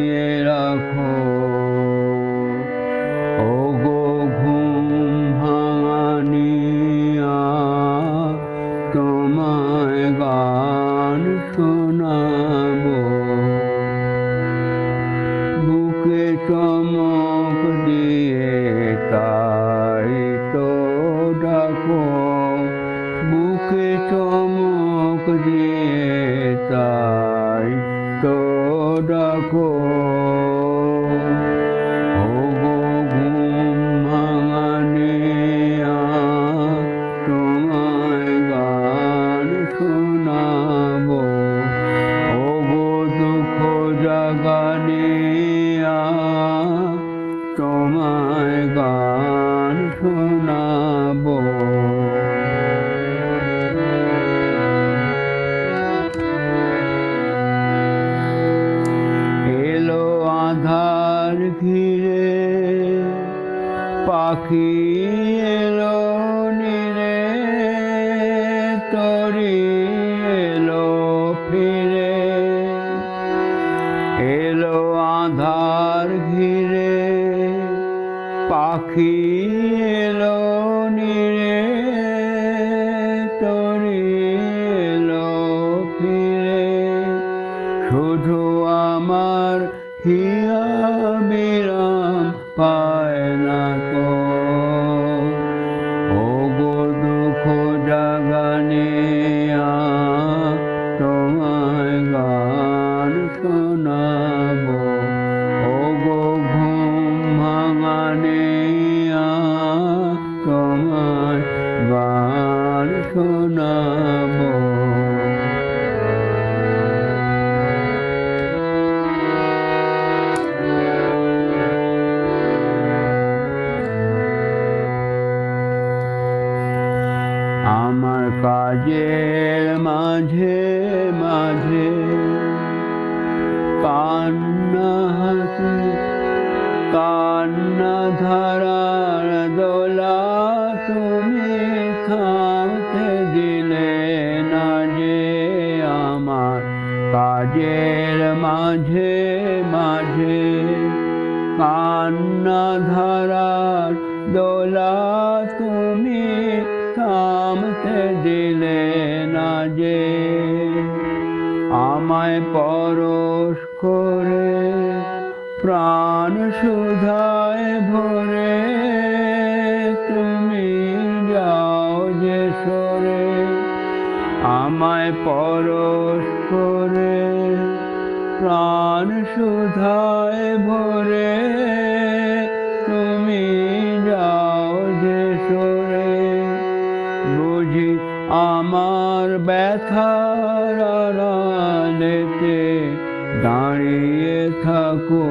জড়িয়ে রাখো। ও গো ঘুম ভাঙানিয়া, তোমায় গান শোনাব। বুকে চমক দিয়ে তাই তো ডাকো। বুকে চমক দিয়ে ডাকো পাখি এলো নিরে, তরি এলো ফিরে। এলো আধার ঘিরে, পাখি এলো নিরে, তরি এলো ফিরে। শুধু আমার হিয়া বিরাম কাজের মাঝে মাঝে কান্না হাসি, কান্না ধারার দোলা তুমি থামতে দিলে না যে আমার কাজের মাঝে মাঝে কান্না ধারার দোলা তুমি দিলে না যে আমায় পরশ করে প্রাণ সুধায় ভরে, তুমি যাও যে সরে, আমায় পরশ করে প্রাণ সুধায় ভরে। ব্যথার দাঁড়িয়ে থাকো।